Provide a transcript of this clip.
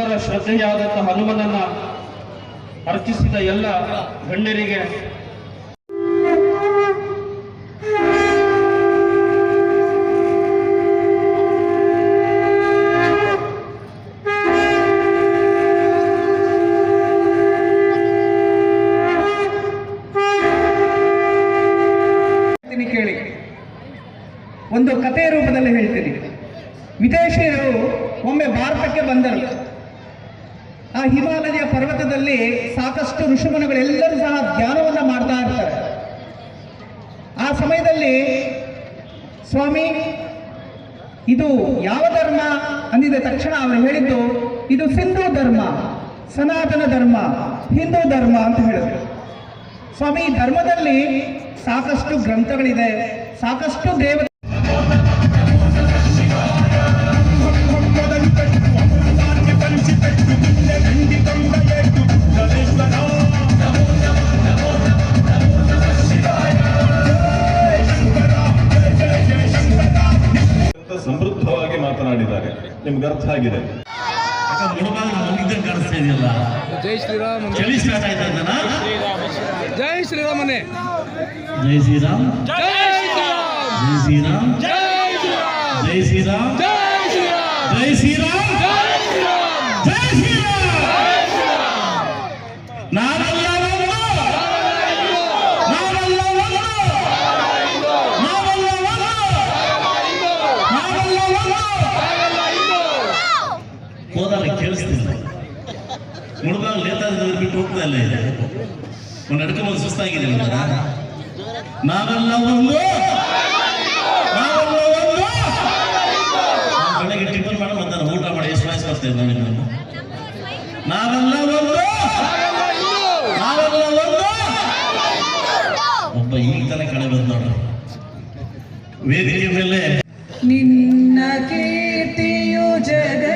ಅವರ ಶ್ರದ್ಧೆಯಾದಂತಹ ಹನುಮನನ್ನ ಅರ್ಚಿಸಿದ ಎಲ್ಲ ಗಣ್ಯರಿಗೆ ಕೇಳಿ. ಒಂದು ಕಥೆಯ ರೂಪದಲ್ಲಿ ಹೇಳ್ತೀನಿ. ವಿದೇಶಿಯರು ಒಮ್ಮೆ ಭಾರತಕ್ಕೆ ಬಂದರು. ಆ ಹಿಮಾಲಯ ಪರ್ವತದಲ್ಲಿ ಸಾಕಷ್ಟು ಋಷಿಮುನಿಗಳೆಲ್ಲರೂ ಸಹ ಧ್ಯಾನವನ್ನು ಮಾಡ್ತಾ ಇರ್ತಾರೆ. ಆ ಸಮಯದಲ್ಲಿ ಸ್ವಾಮಿ, ಇದು ಯಾವ ಧರ್ಮ ಅಂದಿದ ತಕ್ಷಣ ಅವರು ಹೇಳಿದ್ದು, ಇದು ಸಿಂಧೂ ಧರ್ಮ, ಸನಾತನ ಧರ್ಮ, ಹಿಂದೂ ಧರ್ಮ ಅಂತ ಹೇಳಿದ್ರು. ಸ್ವಾಮಿ ಧರ್ಮದಲ್ಲಿ ಸಾಕಷ್ಟು ಗ್ರಂಥಗಳಿದೆ, ಸಾಕಷ್ಟು ದೇವ ನಿಮ್ಗೆ ಅರ್ಥ ಆಗಿದೆ. ಜೈ ಶ್ರೀರಾಮ್ ಜೈ ಶ್ರೀರಾಮನೇ. ಜೈ ಶ್ರೀರಾಮ್. ಜೈ ಶ್ರೀರಾಮ್. ಜೈ ಶ್ರೀರಾಮ್. ಜೈ ಶ್ರೀರಾಮ್. ಜೈ ಶ್ರೀರಾಮ್. ಜೈ ಶ್ರೀರಾಮ್. ಹೋದಾಗ ಕೇಳಿಸ್ತಿಲ್ಲ ಮುಳುಬಾಗಿಲು ಲೇತಾದ್ರೆ ಬಿಟ್ಟು ಹೋಗ್ತಾ ಇಲ್ಲ ಇದೆ ಒಂದು ನಡ್ಕೊಂಬಂದು ಸುಸ್ತಾಗಿದೆ ಒಂಥರ ನಾವೆಲ್ಲ ಒಂದು. ನಾವೆಲ್ಲ ಒಂದು. ಬೆಳಗ್ಗೆ ಟಿಫನ್ ಮಾಡಿ, ಮಧ್ಯಾಹ್ನ ಊಟ ಮಾಡಿ ಎಷ್ಟು ವಯಸ್ಸು ನಿಮ್ಮನ್ನು ನಾವೆಲ್ಲ ಒಂದು. ನಾವೆಲ್ಲ ಒಂದು. ಒಬ್ಬ ಈಗ ತಾನೇ ಕಡೆ ಬಂದ ನೋಡ್ರಿ. ವೇದಿಕೆ ಮೇಲೆ ನಿನ್ನ ಕೀರ್ತಿಯು ಜಗದಿ